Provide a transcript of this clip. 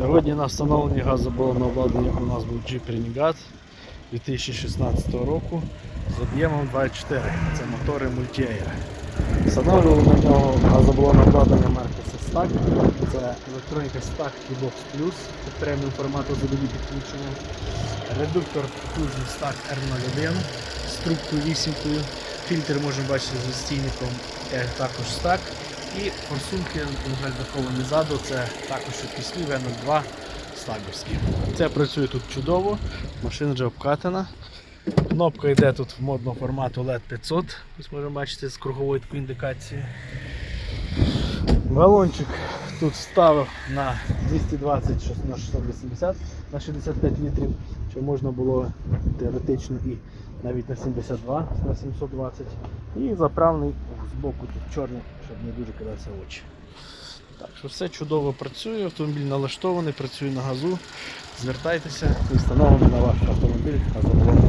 Сьогодні на встановленні газобалонного обладнання у нас був Jeep Renegade 2016 року з об'ємом 2.4. Це мотори Multiair. Встановлювали на нього газобалонне обладнання марки Stack. Це електроніка Stack Box Plus під преміум формату задові підключення. Редуктор потужний Stack R01 з трубкою вісімкою. Фільтр можна бачити з стійником також Stack. І форсунки, на жаль, заховані ззаду, це також пісні VN2 стаберські. Це працює тут чудово, машина вже обкатана. Кнопка йде тут в модного формату LED 500, ось можемо бачити з круговою такої індикації. Балончик тут ставив на 220 на 680 на 65 літрів, що можна було теоретично і навіть на 72 на 720. І заправний з боку тут чорний, щоб не дуже кидатися в очі. Так що все чудово працює, автомобіль налаштований, працює на газу. Звертайтеся і встановлено на ваш автомобіль газоблок